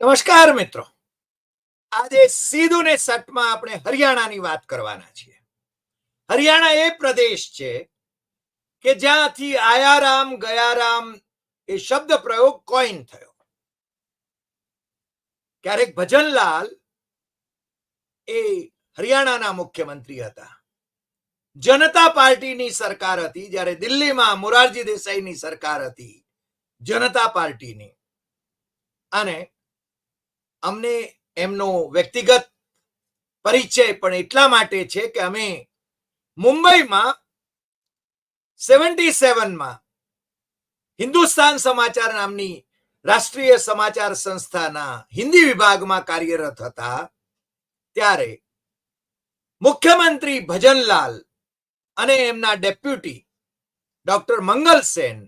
નમસ્કાર મિત્રો. આજે સીધું ને સટમાં આપણે હરિયાણાની વાત કરવાના છીએ. હરિયાણા એ પ્રદેશ છે કે જ્યાંથી આયારામ, ગયારામ એ શબ્દ પ્રયોગ કોઈન થયો. ક્યારેક ભજનલાલ એ હરિયાણાના મુખ્યમંત્રી હતા. જનતા પાર્ટીની સરકાર હતી જ્યારે દિલ્હીમાં મોરારજી દેસાઈની સરકાર હતી જનતા પાર્ટીની. અને અમને એમનો વ્યક્તિગત પરિચય પણ એટલા માટે છે કે અમે મુંબઈમાં સેવન્ટી સેવનમાં હિન્દુસ્તાન સમાચાર નામની રાષ્ટ્રીય સમાચાર સંસ્થાના હિન્દી વિભાગમાં કાર્યરત હતા. ત્યારે મુખ્યમંત્રી ભજનલાલ અને એમના ડેપ્યુટી ડોક્ટર મંગલ સેન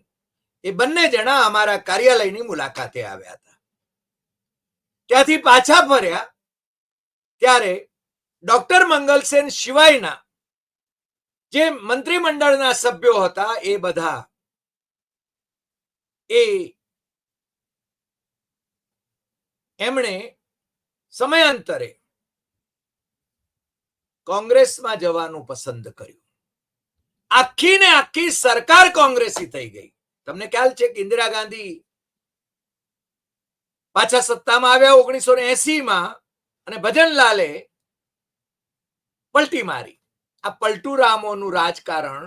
એ બંને જણા અમારા કાર્યાલયની મુલાકાતે આવ્યા હતા. ત્યાંથી પાછા ફર્યા ત્યારે ડોક્ટર મંગલસેન સિવાયના જે મંત્રીમંડળના સભ્યો હતા એ બધા એ એમણે સમયાંતરે કોંગ્રેસમાં જવાનું પસંદ કર્યું. આખી ને આખી સરકાર કોંગ્રેસી થઈ ગઈ. તમને ખ્યાલ છે કે ઇન્દિરા ગાંધી પાછા સત્તામાં આવ્યા ઓગણીસો માં અને ભજનલાલે પલટી મારી. આ પલટુરામોનું રાજકારણ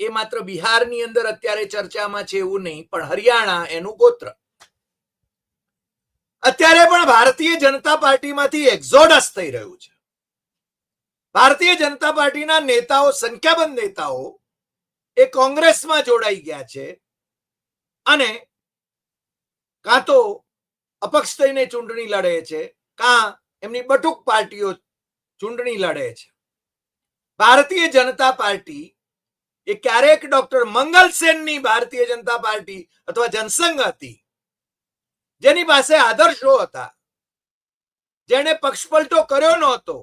એ માત્ર બિહારની અંદર અત્યારે ચર્ચામાં છે એવું નહીં, પણ હરિયાણા એનું ગોત્ર. અત્યારે પણ ભારતીય જનતા પાર્ટીમાંથી એક્ઝોડસ થઈ રહ્યું છે. ભારતીય જનતા પાર્ટીના નેતાઓ, સંખ્યાબંધ નેતાઓ એ કોંગ્રેસમાં જોડાઈ ગયા છે અને કાં તો અપક્ષ થઈને ચૂંટણી લડે છે, કાં એમની બટુક પાર્ટીઓ ચૂંટણી લડે છે. ભારતીય જનતા પાર્ટી એ ક્યારેક ડોક્ટર મંગલ ભારતીય જનતા પાર્ટી અથવા જનસંઘ હતી, જેની પાસે આદર્શો હતા. જેને પક્ષપલટો કર્યો નહોતો.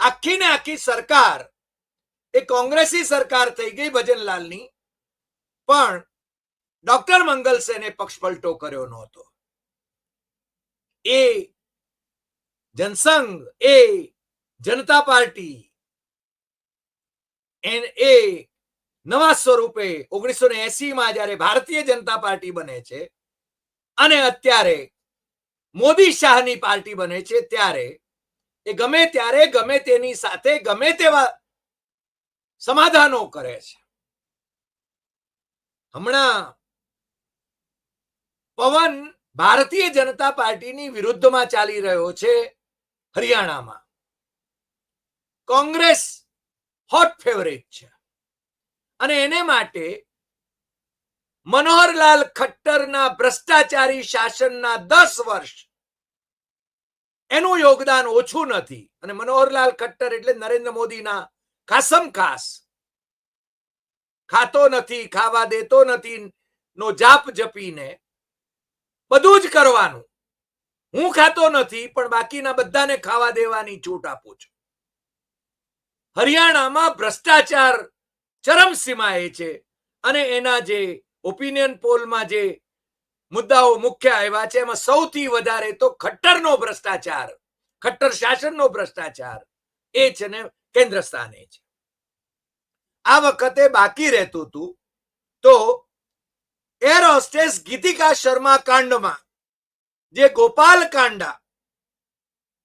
આખી ને આખી સરકાર એ કોંગ્રેસી સરકાર થઈ ગઈ ભજનલાલની, પણ ડોક્ટર મંગલ સેને પક્ષપલટો કર્યો નહોતો. એ જનસંઘ, એ જનતા પાર્ટી, એન એ નવા સ્વરૂપે ઓગણીસો ને એસી માં જયારે ભારતીય જનતા પાર્ટી બને છે અને અત્યારે મોદી શાહની પાર્ટી બને છે ત્યારે એ ગમે ત્યારે, ગમે તેની સાથે, ગમે તેવા સમાધાનો કરે છે. હમણાં પવન ભારતીય જનતા પાર્ટીની વિરુદ્ધમાં ચાલી રહ્યો છે હરિયાણામાં. કોંગ્રેસ હોટ ફેવરેટ છે. અને એને માટે મનોહરલાલ ખટ્ટરના ભ્રષ્ટાચારી શાસનના દસ વર્ષ એનું યોગદાન ઓછું નથી. અને મનોહરલાલ ખટ્ટર એટલે નરેન્દ્ર મોદીના ખાસમ ખાસ. ખાતો નથી, ખાવા દેતો નથી, નો જાપ જપીને બધું જ કરવાનું. હું ખાતો નથી, પણ બાકીના બધાને ખાવા દેવાની છૂટ આપું છું. હરિયાણામાં ભ્રષ્ટાચાર ચરમસીમાએ છે અને એના જે ઓપિનિયન પોલમાં જે મુદ્દાઓ મુખ્ય આવ્યા છે, એમાં સૌથી વધારે તો ખટ્ટરનો ભ્રષ્ટાચાર, ખટ્ટર શાસનનો ભ્રષ્ટાચાર એ છે ને કેન્દ્ર સ્થાને છે. આ વખતે બાકી રહેતું હતું તો એર હોસ્ટેસ ગીતિકા શર્મા કાંડમાં, જે ગોપાલ કાંડા,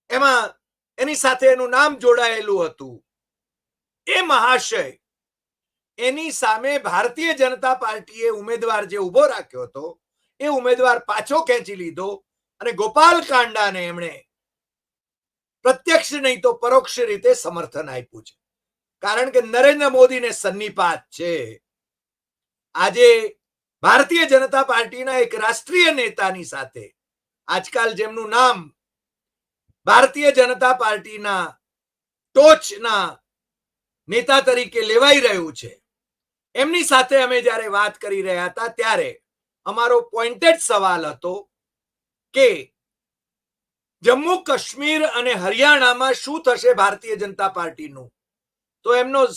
એમાં એની સાથે એનું નામ જોડાયેલું હતું. એ મહાશય, એની સામે ભારતીય જનતા પાર્ટીએ ઉમેદવાર જે ઊભો રાખ્યો હતો, એ ઉમેદવાર પાછો ખેંચી લીધો અને ગોપાલ કાંડાને એમણે પ્રત્યક્ષ નહીં તો પરોક્ષ રીતે સમર્થન આપ્યું છે. કારણ કે નરેન્દ્ર મોદીને સન્નિપાત છે. આજે ભારતીય જનતા પાર્ટીના એક રાષ્ટ્રીય નેતાની સાથે આજકાલ જેમનું નામ ભારતીય જનતા પાર્ટીના ટોચના નેતા તરીકે લેવાઈ રહ્યું છે. એમની સાથે અમે જ્યારે વાત કરી રહ્યા હતા ત્યારે અમારો પોઈન્ટેડ સવાલ હતો કે જમ્મુ કાશ્મીર અને હરિયાણામાં શું થશે ભારતીય જનતા પાર્ટીનું? તો એમનો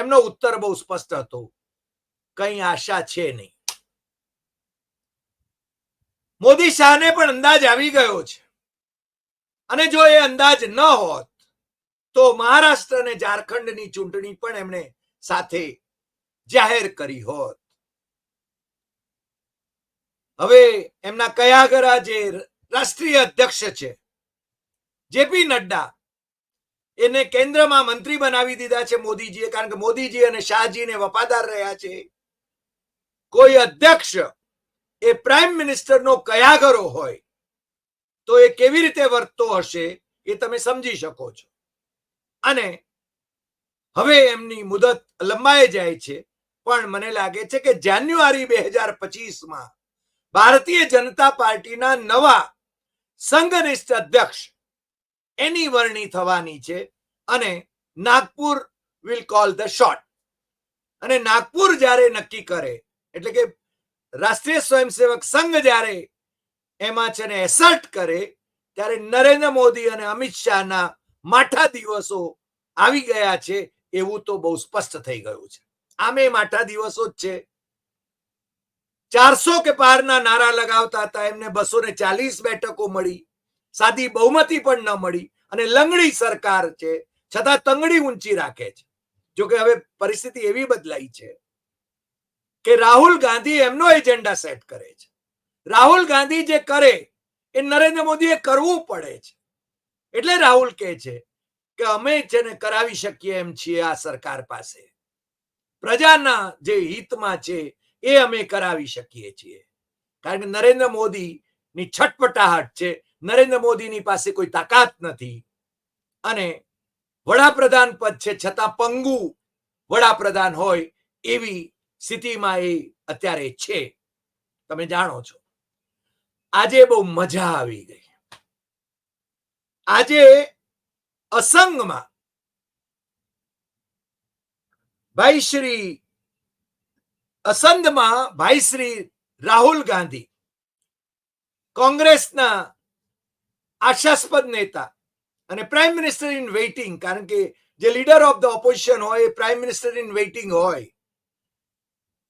એમનો ઉત્તર બહુ સ્પષ્ટ હતો. કઈ આશા છે નહીં. મોદી શાહને પણ અંદાજ આવી ગયો છે. અને જો એ અંદાજ ન હોત, તો મહારાષ્ટ્ર અને ઝારખંડની ચૂંટણી પણ એમણે સાથે જાહેર કરી હોત. હવે એમના કયાગરા જે રાષ્ટ્રીય અધ્યક્ષ છે, જેપી નડ્ડા, એને કેન્દ્રમાં મંત્રી બનાવી દીધા છે મોદીજીએ, કારણ કે મોદીજી અને શાહજીને વફાદાર રહ્યા છે. કોઈ અધ્યક્ષ એ પ્રાઇમ મિનિસ્ટરનો કયાગરો હોય, તો એ કેવી રીતે વર્તતો હશે એ તમે સમજી શકો છો. અને હવે એમની મુદત લંબાઈ જાય છે, પણ મને લાગે છે કે જાન્યુઆરી બે હજાર પચીસમાં ભારતીય જનતા પાર્ટીના નવા સંઘનિષ્ઠ અધ્યક્ષ એની વરણી થવાની છે અને Nagpur will call the shot અને નાગપુર જ્યારે નક્કી કરે, એટલે કે રાષ્ટ્રીય સ્વયંસેવક સંઘ જ્યારે એમાં છે ને એસર્ટ કરે, ત્યારે નરેન્દ્ર મોદી અને અમિત શાહના માઠા દિવસો આવી ગયા છે એવું તો બહુ સ્પષ્ટ થઈ ગયું છે. આમે માઠા દિવસો જ છે. ચારસો કે પારના નારા લગાવતા હતા, એમને બસો ને ચાલીસ બેઠકો મળી. સાદી બહુમતી પણ ન મળી અને લંગડી સરકાર છે, છતાં તંગડી ઊંચી રાખે છે. જોકે હવે પરિસ્થિતિ એવી બદલાઈ છે કે રાહુલ ગાંધી એમનો એજન્ડા સેટ કરે છે. રાહુલ ગાંધી જે કરે, એ નરેન્દ્ર મોદીએ કરવું પડે છે. એટલે રાહુલ કહે છે કે અમે છે ને કરાવી શકીએ એમ છીએ આ સરકાર પાસે. પ્રજાના જે હિતમાં છે, એ અમે કરાવી શકીએ છીએ. કારણ કે નરેન્દ્ર મોદી ની છટપટાહટ છે, નરેન્દ્ર મોદીની પાસે કોઈ તાકાત નથી. અને વડાપ્રધાન પદ છે, છતાં પંગુ વડાપ્રધાન હોય એવી સ્થિતિમાં એ અત્યારે છે. તમે જાણો છો. આજે બહુ મજા આવી ગઈ. આજે અસંગમાં ભાઈ શ્રી અસંધમાં ભાઈ શ્રી રાહુલ ગાંધી કોંગ્રેસના આશાસ્પદ નેતા અને પ્રાઇમ મિનિસ્ટર ઇન વેઇટિંગ, કારણ કે જે લીડર ઓફ ધ ઓપોઝિશન હોય પ્રાઇમ મિનિસ્ટર ઇન વેઇટિંગ હોય.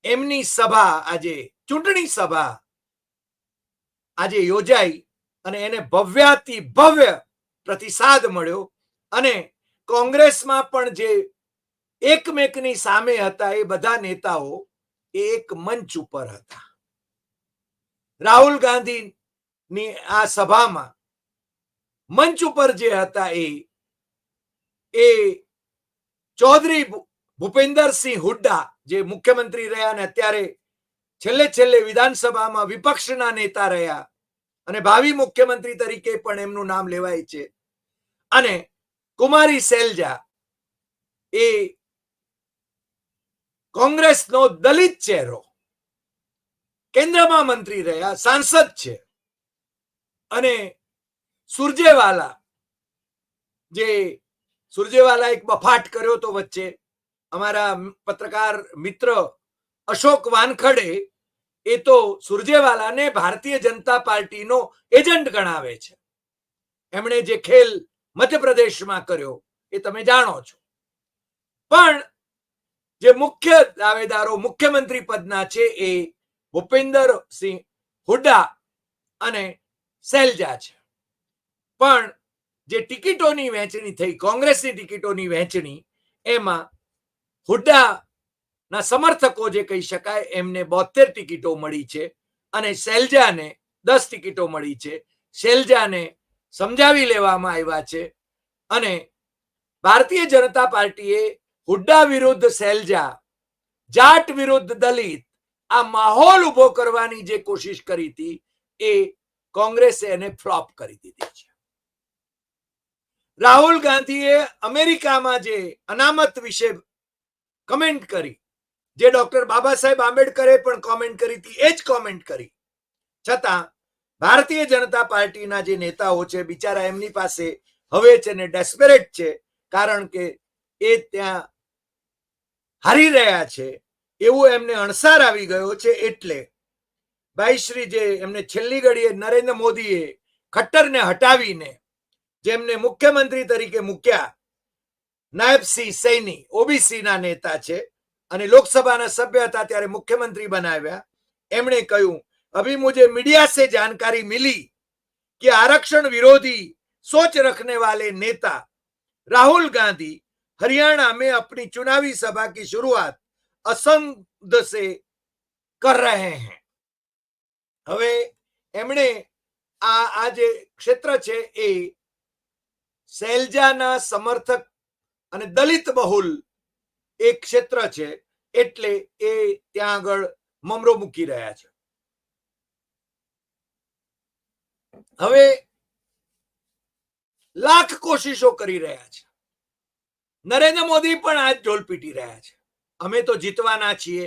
એમની સભા આજે, ચૂંટણી સભા આજે યોજાઈ અને એને ભવ્યાતિ ભવ્ય પ્રતિસાદ મળ્યો અને કોંગ્રેસમાં પણ જે એકમેકની સામે હતા એ બધા નેતાઓ એક મંચ ઉપર હતા. રાહુલ ગાંધીની આ સભામાં મંચ ઉપર જે હતા એ એ ચૌધરી ભૂપેન્દ્રસિંહ હુડ્ડા જે મુખ્યમંત્રી રહ્યા અને અત્યારે છેલ્લે છેલ્લે વિધાનસભામાં વિપક્ષના નેતા રહ્યા અને ભાવિ મુખ્યમંત્રી તરીકે પણ એમનું નામ લેવાય છે. અને કુમારી સેલજા એ કોંગ્રેસનો દલિત ચહેરો, કેન્દ્રમાં મંત્રી રહ્યા, સાંસદ છે. અને સુરજેવાલા જે સુરજેવાલા એક બફાટ કર્યો તો વચ્ચે અમારા પત્રકાર મિત્ર અશોક વાનખડે એ તો સુરજેવાલાને ભારતીય જનતા પાર્ટીનો એજન્ટ ગણાવે છે. એમણે જે ખેલ મધ્યપ્રદેશમાં કર્યો એ તમે જાણો છો. પણ જે મુખ્ય દાવેદારો, મુખ્યમંત્રી પદના છે એ ભૂપેન્દર સિંહ હુડ્ડા અને સેલજા છે. પણ જે ટિકિટોની વહેંચણી થઈ, કોંગ્રેસની ટિકિટોની વહેંચણી, એમાં હુડ્ડા ના સમર્થકો જે કહી શકાય, એમને બોતેર ટિકિટો મળી છે અને શૈલજાને દસ ટિકિટો મળી છે. શૈલજાને સમજાવી લેવામાં આવ્યા છે અને ભારતીય જનતા પાર્ટીએ હુડ્ડા વિરુદ્ધ શૈલજા જાટ વિરુદ્ધ દલિત આ માહોલ ઊભો કરવાની જે કોશિશ કરી હતી એ કોંગ્રેસે એને ફ્લોપ કરી દીધી છે. રાહુલ ગાંધીએ અમેરિકામાં જે અનામત વિશે કમેન્ટ કરી. જે ડોક્ટર બાબા સાહેબ આંબેડકરે પણ કોમેન્ટ કરી હતી, એ જ કોમેન્ટ કરી. છતાં, ભારતીય જનતા પાર્ટીના જે નેતાઓ છે, બિચારા એમની પાસે હવે છે ને ડેસ્પરેટ છે, કારણ કે એ ત્યાં હારી રહ્યા છે. એવું એમને અણસાર આવી ગયો છે, એટલે ભાઈ શ્રી જે એમને છેલ્લી ઘડીએ નરેન્દ્ર મોદીએ ખટ્ટરને હટાવીને જેમને મુખ્યમંત્રી તરીકે મૂક્યા નાયબસિંહ સૈની ઓબીસી ના નેતા છે અને લોકસભાના સભ્ય હતા ત્યારે મુખ્યમંત્રી બનાવ્યા એમણે કહ્યું अभी मुझे मीडिया से जानकारी मिली कि आरक्षण विरोधी सोच रखने वाले नेता राहुल गांधी हरियाणा में अपनी चुनावी सभा की शुरुआत असंध से कर रहे हैं હવે એમણે આ આ જે ક્ષેત્ર છે એ શૈલજાના સમર્થક અને દલિત બહુલ એ ક્ષેત્ર છે, એટલે એ ત્યાં આગળ મમરો મૂકી રહ્યા છે. હવે લાખ કોશિશો કરી રહ્યા છે. નરેન્દ્ર મોદી પણ આજ ઢોલ પીટી રહ્યા છે. અમે તો જીતવાના છીએ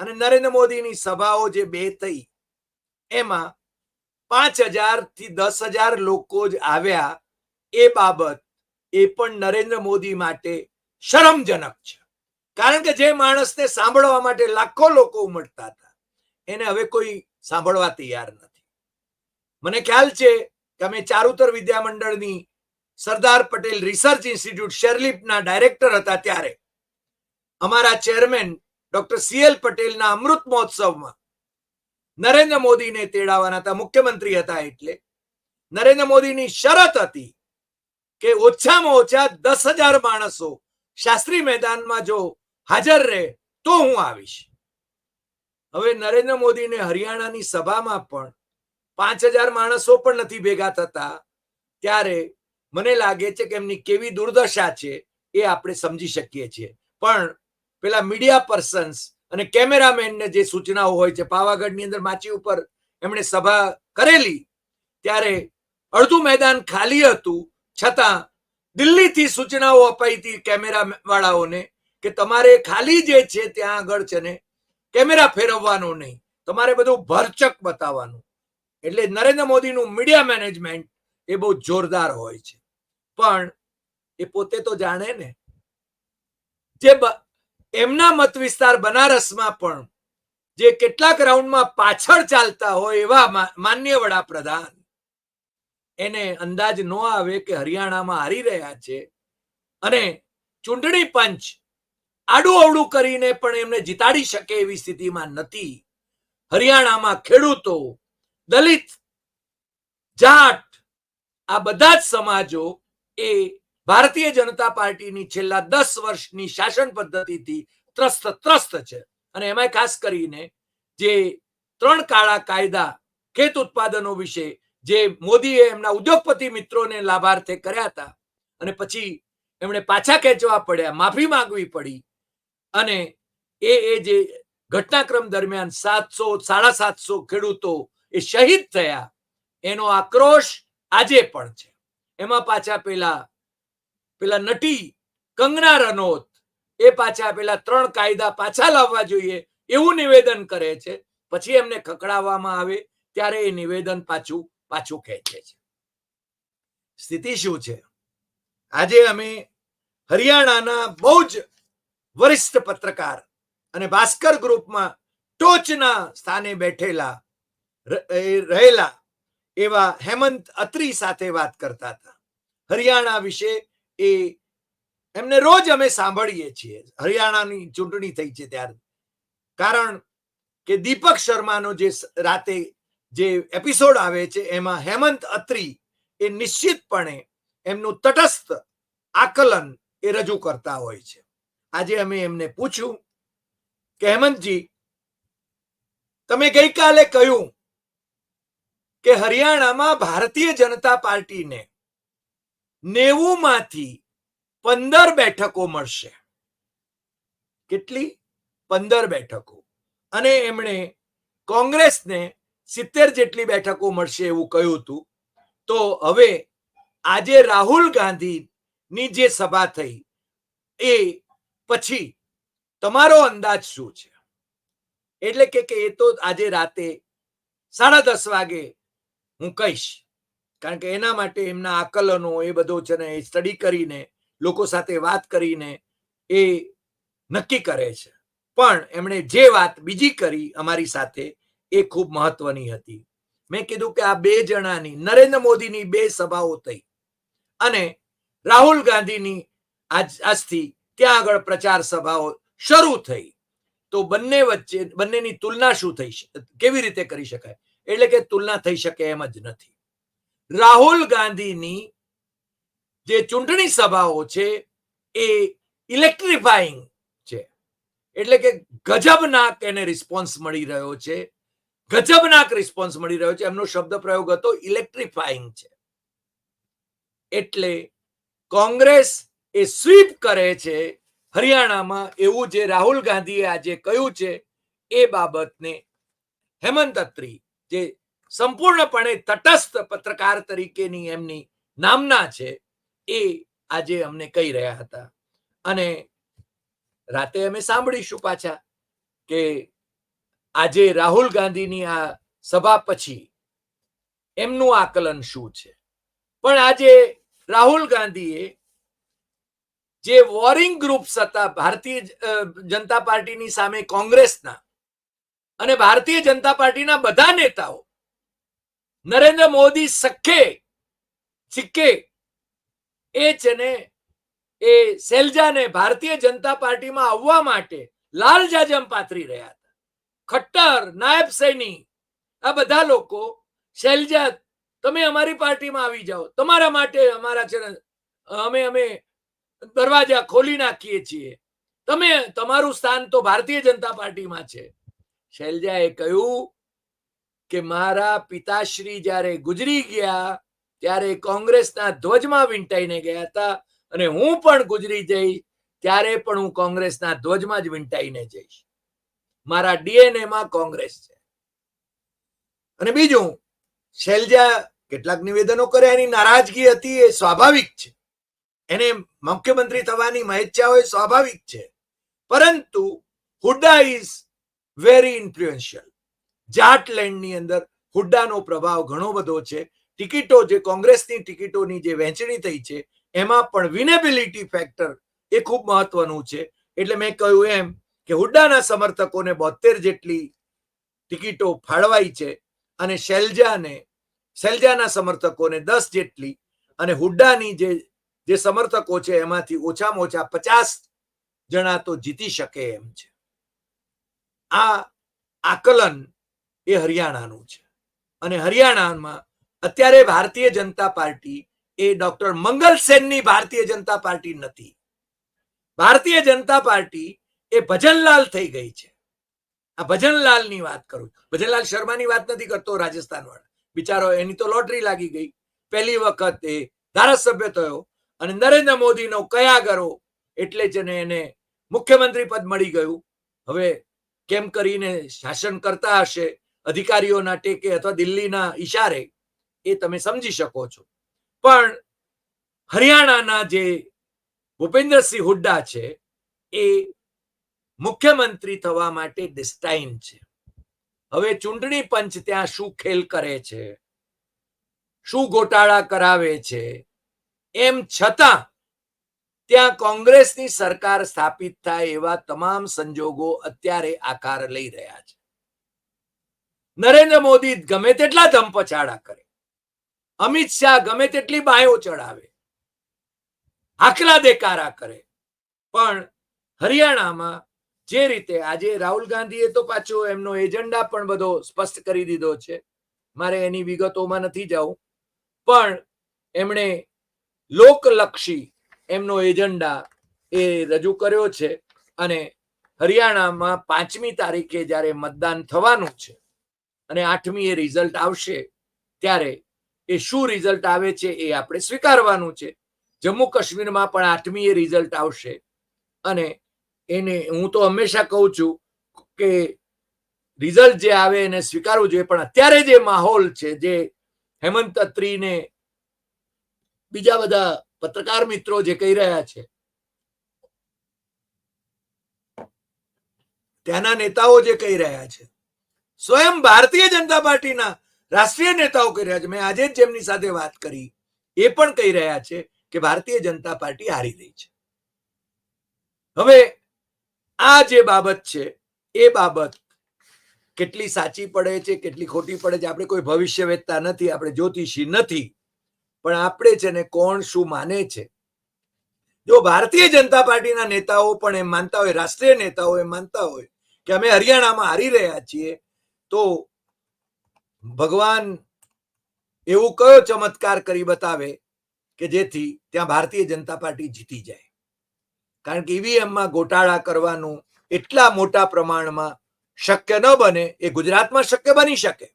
અને નરેન્દ્ર મોદીની સભાઓ જે બે થઈ, એમાં પાંચ હજારથી દસ હજાર લોકો જ આવ્યા એ બાબત એ પણ નરેન્દ્ર મોદી માટે શરમજનક છે. કારણ કે જે માણસને સાંભળવા માટે લાખો લોકો ઉમટતા હતા, એને હવે કોઈ સાંભળવા તૈયાર નથી. મને ખ્યાલ છે કે અમે ચારુતર વિદ્યા મંડળની સરદાર પટેલ રિસર્ચ ઇન્સ્ટિટ્યૂટ શેરલિપના ડાયરેક્ટર હતા ત્યારે. અમારા ચેરમેન ડોક્ટર સીએલ પટેલના અમૃત મહોત્સવમાં નરેન્દ્ર મોદીને તેડાવવાના હતા. મુખ્યમંત્રી હતા એટલે. નરેન્દ્ર મોદીની શરત હતી કે ઓછામાં ઓછા દસ હજાર માણસો શાસ્ત્રી મેદાનમાં જો હાજર રહે તો હું આવીશ. હવે નરેન્દ્ર મોદીને હરિયાણાની સભામાં પણ પાંચ હજાર માણસો પણ નથી ભેગા થતા ત્યારે મને લાગે છે કે એમની કેવી દુર્દશા છે એ આપણે સમજી શકીએ છીએ. પણ પેલા મીડિયા પર્સન્સ અને કેમેરામેનને જે સૂચનાઓ હોય છે, પાવાગઢની અંદર માચી ઉપર એમણે સભા કરેલી, ત્યારે અડધું મેદાન ખાલી હતું છતાં દિલ્હીથી સૂચનાઓ અપાઈ હતી કેમેરા વાળાઓને કે તમારે ખાલી જે છે ત્યાં આગળ છે ને કેમેરા ફેરવવાનો નહીં. તમારે બધું ભરચક બતાવવાનું. એટલે નરેન્દ્ર મોદીનું મીડિયા મેનેજમેન્ટ એ બહુ જોરદાર હોય છે. પણ એ પોતે તો જાણે ને, જે એમના મત વિસ્તાર બનારસમાં પણ જે કેટલાક રાઉન્ડમાં પાછળ ચાલતા હોય એવા માન્ય વડાપ્રધાન એને અંદાજ ન આવે કે હરિયાણામાં હારી રહ્યા છે. અને ચૂંટણી પંચ આડું અવડું કરીને પણ એમને જીતાડી શકે એવી સ્થિતિમાં નથી. હરિયાણામાં ખેડૂતો, દલિત, જાટ, આ બધા જ સમાજો એ ભારતીય જનતા પાર્ટીની છેલ્લા દસ વર્ષની શાસન પદ્ધતિથી ત્રસ્ત ત્રસ્ત છે. અને એમાં ખાસ કરીને જે ત્રણ કાળા કાયદા ખેત ઉત્પાદનો વિશે જે મોદીએ એમના ઉદ્યોગપતિ મિત્રોને લાભાર્થે કર્યા હતા અને પછી એમણે પાછા ખેંચવા પડ્યા, માફી માંગવી પડી અને એ એ જે ઘટનાક્રમ દરમિયાન સાતસો, સાડા સાતસો ખેડૂતો એ શહીદ થયા, એનો આક્રોશ આજે પણ છે. એમાં પાછા પેલા પેલા નટી કંગના રનોત એ પાછા પેલા ત્રણ કાયદા પાછા લાવવા જોઈએ એવું નિવેદન કરે છે. પછી એમને ખકડાવવામાં આવે, ત્યારે એ નિવેદન પાછું પાછું ખેંચે છે. સ્થિતિ શું છે? આજે અમે હરિયાણાના બહુ જ વરિષ્ઠ પત્રકાર અને ભાસ્કર ગ્રુપમાં ટોચના સ્થાને બેઠેલા રહેલા એવા હેમંત અત્રી સાથે વાત કરતા હતા. હરિયાણા વિશે એ એમને રોજ અમે સાંભળીએ છીએ. હરિયાણાની ચૂંટણી થઈ છે ત્યારે. કારણ કે દીપક શર્માનો જે રાતે જે એપિસોડ આવે છે, એમાં હેમંત અત્રી એ નિશ્ચિતપણે એમનું તટસ્થ આકલન એ રજૂ કરતા હોય છે. આજે અમે એમને પૂછ્યું કે, હેમંતજી, તમે ગઈકાલે કહ્યું કે હરિયાણામાં ભારતીય જનતા પાર્ટીને નેવું માંથી પંદર બેઠકો મળશે. કેટલી? પંદર બેઠકો. અને એમણે કોંગ્રેસને સિત્તેર જેટલી બેઠકો મળશે એવું કહ્યું હતું. તો હવે આજે રાહુલ ગાંધીની જે સભા થઈ એ પછી તમારો અંદાજ શું છે? એટલે કે એ તો આજે રાતે સાડા દસ વાગે હું કહીશ. કારણ કે એના માટે એમના આકલનો એ બધો છે ને એ સ્ટડી કરીને, લોકો સાથે વાત કરીને એ નક્કી કરે છે. પણ એમણે જે વાત બીજી કરી અમારી સાથે એ ખૂબ મહત્વની હતી. મેં કીધું કે આ બે જણાની, નરેન્દ્ર મોદીની બે સભાઓ થઈ અને રાહુલ ગાંધીની આજ, આજથી ત્યાં આગળ પ્રચાર સભાઓ શરૂ થઈ. તો બંને વચ્ચે, બંનેની તુલના શું થઈ કેવી રીતે કરી શકાય? એટલે કે તુલના થઈ શકે એમ જ નથી. રાહુલ ગાંધીની જે ચૂંટણી સભાઓ છે એ ઇલેક્ટ્રિફાઈંગ છે. એટલે કે ગજબનાક એને રિસ્પોન્સ મળી રહ્યો છે. ગજબનાક રિસ્પોન્સ મળી રહ્યો છે. એમનો શબ્દ પ્રયોગ હતો ઇલેક્ટ્રિફાઈંગ છે. એટલે કોંગ્રેસ એ સ્વીપ કરે છે હરિયાણામાં. એવું જે રાહુલ ગાંધીએ આજે કહ્યું છે, એ બાબતને હેમંત અત્રી, જે સંપૂર્ણપણે તટસ્થ પત્રકાર તરીકેની એમની નામના છે, એ આજે અમને કહી રહ્યા હતા. અને રાતે અમે સાંભળીશું પાછા કે આજે રાહુલ ગાંધીની આ સભા પછી એમનું આકલન શું છે? પણ આજે રાહુલ ગાંધીએ જે વોરિંગ ગ્રુપ્સ હતા ભારતીય જનતા પાર્ટીની સામે કોંગ્રેસના અને ભારતીય જનતા પાર્ટીના બધા નેતાઓ નરેન્દ્ર મોદી સખે સિક્કે એ છે ને એ સેલજાને ભારતીય જનતા પાર્ટીમાં આવવા માટે લાલ જાજમ પાથરી રહ્યા ખટ્ટર, નાયબ સૈની આ બધા લોકો શૈલજા તમે અમારી પાર્ટીમાં આવી જાઓ. તમારા માટે અમારા અમે અમે દરવાજા ખોલી નાખીએ છીએ. તમે, તમારું સ્થાન તો ભારતીય જનતા પાર્ટીમાં છે. શૈલજાએ કહ્યું કે મારા પિતાશ્રી જ્યારે ગુજરી ગયા, ત્યારે કોંગ્રેસના ધ્વજમાં વિંટાઈને ગયા હતા અને હું પણ ગુજરી જઈ ત્યારે પણ હું કોંગ્રેસના ધ્વજમાં જ વિંટાઈને જઈશ. મારા ડીએનએ માં કોંગ્રેસ છે. અને બીજું, શૈલજા કેટલાક નિવેદનો કર્યા એની નારાજગી હતી એ સ્વાભાવિક છે. એને મુખ્યમંત્રી થવાની મહેચ્છા હોય સ્વાભાવિક છે. પરંતુ હુડ્ડા ઇઝ વેરી ઇન્ફ્લુએન્શિયલ જાટલેન્ડની અંદર હુડ્ડાનો પ્રભાવ ઘણો બધો છે. ટિકિટો જે કોંગ્રેસની ટિકિટોની જે વહેંચણી થઈ છે, એમાં પણ વિનેબિલિટી ફેક્ટર એ ખૂબ મહત્વનું છે. એટલે મેં કહ્યું એમ કે હુડ્ડાના સમર્થકોને બોતેર જેટલી ટિકિટો ફાળવાઈ છે અને શૈલજાને, શૈલજાના સમર્થકોને દસ જેટલી અને હુડ્ડાની જે જે સમર્થકો છે એમાંથી ઓછામાં ઓછા પચાસ જણા તો જીતી શકે એમ છે. આ આકલન એ હરિયાણાનું છે. અને હરિયાણામાં અત્યારે ભારતીય જનતા પાર્ટી એ ડોક્ટર મંગલ સેનની ભારતીય જનતા પાર્ટી નથી. ભારતીય જનતા પાર્ટી એ ભજનલાલ થઈ ગઈ છે. આ ભજનલાલની વાત કરું. ભજનલાલ શર્માની વાત નથી કરતો રાજસ્થાન વાળા બિચારો એની તો લોટરી લાગી ગઈ. પહેલી વખત એ ધારાસભ્ય થયો અને નરેન્દ્ર મોદીનો કયા કરો એટલે જ એને મુખ્યમંત્રી પદ મળી ગયું. હવે કેમ કરીને શાસન કરતા હશે, અધિકારીઓના ટેકે અથવા દિલ્હીના ઈશારે, એ તમે સમજી શકો છો. પણ હરિયાણાના જે ભૂપેન્દ્રસિંહ હુડ્ડા છે, એ મુખ્યમંત્રી થવા માટે ડિસ્ટાઇન છે. હવે ચૂંટણી પંચ ત્યાં શું ખેલ કરે છે? શું ગોટાળા કરાવે છે? એમ છતાં ત્યાં કોંગ્રેસની સરકાર સ્થાપિત થાય એવા તમામ સંજોગો અત્યારે આકાર લઈ રહ્યા છે. નરેન્દ્ર મોદી ગમે તેટલા ધમપછાડા કરે. અમિત શાહ ગમે તેટલી બાયો ચડાવે. આકલા દેકારા કરે. પણ હરિયાણામાં જે રીતે આજે રાહુલ ગાંધીએ તો પાછો એમનો એજન્ડા પણ બધો સ્પષ્ટ કરી દીધો છે. મારે એની વિગતોમાં નથી જવું. પણ એમણે લોકલક્ષી એમનો એજન્ડા એ રજૂ કર્યો છે અને હરિયાણામાં પાંચમી તારીખે જ્યારે મતદાન થવાનું છે અને આઠમી એ રિઝલ્ટ આવશે ત્યારે એ શું રિઝલ્ટ આવે છે એ આપણે સ્વીકારવાનું છે. જમ્મુ કાશ્મીરમાં પણ આઠમી એ રિઝલ્ટ આવશે અને એને હું તો હંમેશા કહું છું કે રિઝલ્ટ જે આવે એને સ્વીકારવું જોઈએ, પણ અત્યારે જે માહોલ છે, જે હેમંત અત્રીને બીજા બધા પત્રકાર મિત્રો જે કહી રહ્યા છે, ત્યાંના નેતાઓ જે કહી રહ્યા છે, સ્વયં ભારતીય જનતા પાર્ટીના રાષ્ટ્રીય નેતાઓ કહી રહ્યા છે. મેં આજે જ જેમની સાથે વાત કરી, એ પણ કહી રહ્યા છે કે ભારતીય જનતા પાર્ટી હારી રહી છે. હવે આ જે બાબત છે, એ બાબત કેટલી સાચી પડે છે, કેટલી ખોટી પડે છે, આપણે કોઈ ભવિષ્ય વેચતા નથી, આપણે જ્યોતિષી નથી, પણ આપણે છે ને કોણ શું માને છે? જો ભારતીય જનતા પાર્ટીના નેતાઓ પણ એમ માનતા હોય, રાષ્ટ્રીય નેતાઓ એમ માનતા હોય કે અમે હરિયાણામાં હારી રહ્યા છીએ, તો ભગવાન એવું કયો ચમત્કાર કરી બતાવે કે જેથી ત્યાં ભારતીય જનતા પાર્ટી જીતી જાય? કારણ કે ઈવીએમમાં ગોટાળા કરવાનું એટલા મોટા પ્રમાણમાં શક્ય ન બને, એ ગુજરાતમાં શક્ય બની શકે.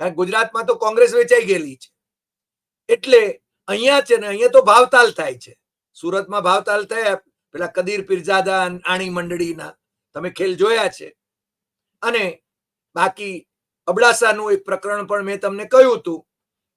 કારણ ગુજરાતમાં તો કોંગ્રેસ વેચાઈ ગયેલી છે. એટલે અહીંયા છે ને, અહીંયા તો ભાવતાલ થાય છે. સુરતમાં ભાવતાલ થયા, પેલા કદીર પીરજાદા આણી મંડળીના, તમે ખેલ જોયા છે. અને બાકી અબડાસાનું એક પ્રકરણ પણ મેં તમને કહ્યું હતું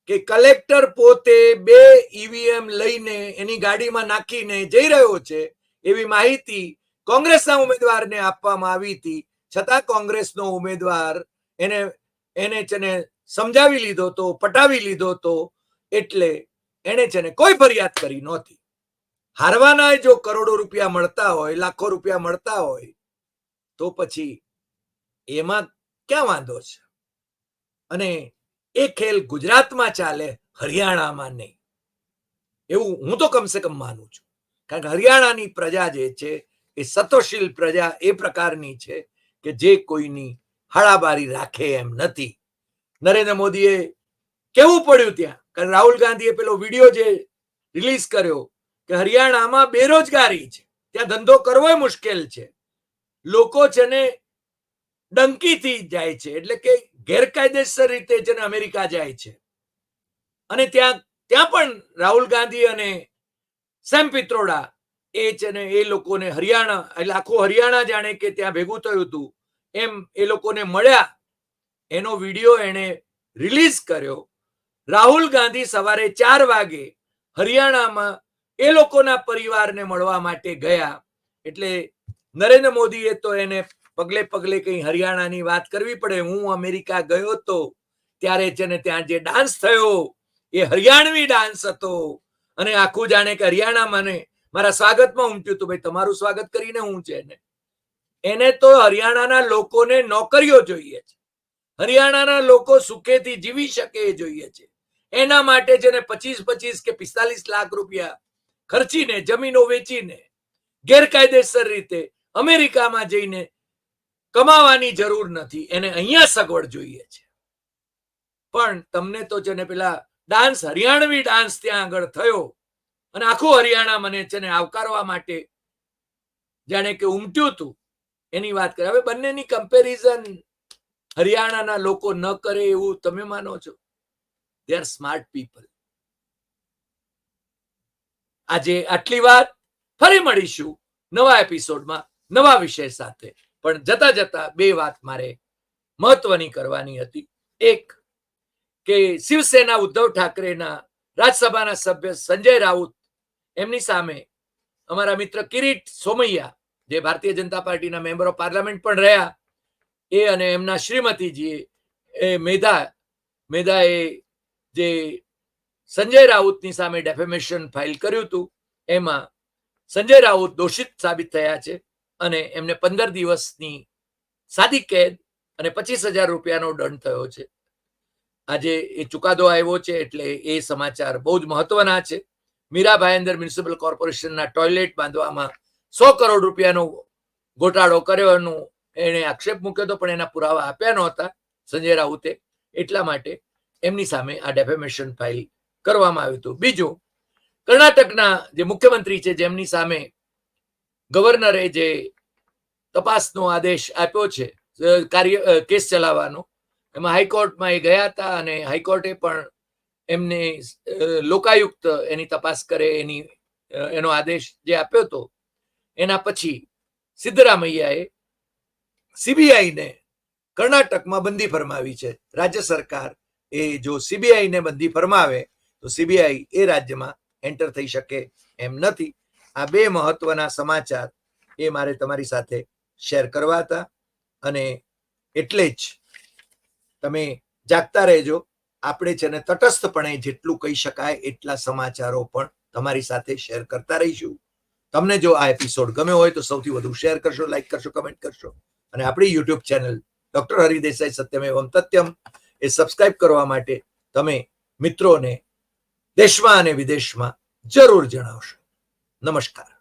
કે કલેક્ટર પોતે બે ઈવીએમ લઈને એની ગાડીમાં નાખીને જઈ રહ્યો છે. એવી માહિતી કોંગ્રેસના ઉમેદવારને આપવામાં આવી હતી. છતાં કોંગ્રેસનો ઉમેદવાર એને એને છે ને સમજાવી લીધો તો, પટાવી લીધો તો, એટલે એને છે ને કોઈ ફરિયાદ કરી નહોતી. હારવાના જો કરોડો રૂપિયા મળતા હોય, લાખો રૂપિયા મળતા હોય, તો પછી એમાં ક્યાં વાંધો છે? અને એ ખેલ ગુજરાતમાં ચાલે, હરિયાણામાં નહીં. એવું હું તો કમસે કમ માનું છું. કારણ કે હરિયાણાની પ્રજા જે છે, એ સતોશીલ પ્રજા એ પ્રકારની છે કે જે કોઈની હાડાબારી રાખે એમ નથી. નરેન્દ્ર મોદીએ કેવું પડ્યું ત્યાં? કારણ રાહુલ ગાંધીએ પેલો વીડિયો જે રિલીઝ કર્યો કે હરિયાણામાં બેરોજગારી છે. ત્યાં ધંધો કરવો મુશ્કેલ છે. લોકો છે ને ડંકીથી જાય છે. એટલે કે ગેરકાયદેસર રીતે છે ને અમેરિકા જાય છે. અને ત્યાં ત્યાં પણ રાહુલ ગાંધી અને સેમ પિત્રોડા, એ છે ને એ લોકોને હરિયાણા, એટલે આખું હરિયાણા જાણે કે ત્યાં ભેગું થયું હતું. એમ એ લોકોને મળ્યા. એનો વીડિયો એને રિલીઝ કર્યો. રાહુલ ગાંધી સવારે ચાર વાગે હરિયાણામાં એ લોકોના પરિવારને મળવા માટે ગયા. એટલે નરેન્દ્ર મોદીએ તો એને પગલે પગલે કઈ હરિયાણાની વાત કરવી પડે. હું અમેરિકા ગયો તો ત્યારે છે ને ત્યાં જે ડાન્સ થયો, એ હરિયાણવી ડાન્સ હતો. અને આખું જાણે કે હરિયાણા મને મારા સ્વાગતમાં ઉમટ્યું હતું. ભાઈ, તમારું સ્વાગત કરીને હું છે એને. એને તો હરિયાણાના લોકોને નોકરીઓ જોઈએ છે. હરિયાણાના લોકો સુખેથી જીવી શકે એ જોઈએ છે. એના માટે જેને પચીસ પચીસ કે પિસ્તાલીસ લાખ રૂપિયા ખર્ચીને, જમીનો વેચીને, ગેરકાયદેસર રીતે અમેરિકામાં જઈને કમાવાની જરૂર નથી. એને અહીંયા સગવડ જોઈએ છે. પણ તમને તો છે ને પેલા ડાન્સ, હરિયાણવી ડાન્સ ત્યાં આગળ થયો. અને આખું હરિયાણા મને છે ને આવકારવા માટે જાણે કે ઉમટ્યું હતું એની વાત કરે. હવે બંનેની કમ્પેરિઝન હરિયાણાના લોકો ન કરે એવું તમે માનો છો? દે આર સ્માર્ટ પીપલ આજે આટલી વાત ફરી મળીશું નવા એપિસોડમાં નવા વિષય સાથે. પણ જતા જતા બે વાત મારે મહત્વની કરવાની હતી. એક કે શિવસેના ઉદ્ધવ ઠાકરેના રાજ્યસભાના સભ્ય સંજય રાઉત, એમની સામે અમારા મિત્ર કિરીટ સોમૈયા, જે ભારતીય જનતા પાર્ટીના મેમ્બર ઓફ પાર્લામેન્ટ પણ રહ્યા, એ અને એમના શ્રીમતીજીએ એ મેધા, મેધાએ જે સંજય રાઉતની સામે ડેફેમેશન ફાઇલ કર્યું હતું, એમાં સંજય રાઉત દોષિત સાબિત થયા છે અને એમને પંદર દિવસની સાદી કેદ અને પચીસ હજાર રૂપિયાનો દંડ થયો છે. આજે એ ચુકાદો આવ્યો છે એટલે એ સમાચાર બહુ જ મહત્વના છે. મીરાભાઈ અંદર મ્યુનિસિપલ કોર્પોરેશનના ટોયલેટ બાંધવામાં સો કરોડ રૂપિયાનો ગોટાળો કર્યો એનું એણે આક્ષેપ મૂક્યો હતો, પણ એના પુરાવા આપ્યા નહોતા સંજય રાઉતે. એટલા માટે એમની સામે આ ડેફેમેશન ફાઇલ કરવામાં આવ્યું હતું. બીજું, કર્ણાટકના જે મુખ્યમંત્રી છે, જેમની સામે ગવર્નરે જે તપાસનો આદેશ આપ્યો છે કાર્ય કેસ ચલાવવાનો એમાં હાઈકોર્ટમાં એ ગયા હતા અને હાઈકોર્ટે પણ એમને લોકાયુક્ત એની તપાસ કરે, એની એનો આદેશ જે આપ્યો હતો, એના પછી સિદ્ધરામૈયાએ સીબીઆઈને કર્ણાટકમાં બંદી ફરમાવી છે. રાજ્ય સરકાર એ જો સીબીઆઈને બંદી ફરમાવે, તો સીબીઆઈ એ રાજ્યમાં એન્ટર થઈ શકે એમ નથી. આ બે મહત્વના સમાચાર એ મારે તમારી સાથે શેર કરવા હતા અને એટલે જ તમે જાગતા રહેજો. આપણે છે ને તટસ્થપણે જેટલું કહી શકાય એટલા સમાચારો પણ તમારી સાથે શેર કરતા રહીશું. તમને જો આ એપિસોડ ગમ્યો હોય તો સૌથી વધુ શેર કરશો લાઈક કરશો કમેન્ટ કરશો. અને આપણી YouTube channel doctor Haridesai Satyam તથ્યમ એ સબસ્ક્રાઇબ કરવા માટે તમે મિત્રોને દેશમાં અને વિદેશમાં જરૂર જણાવશો. નમસ્કાર.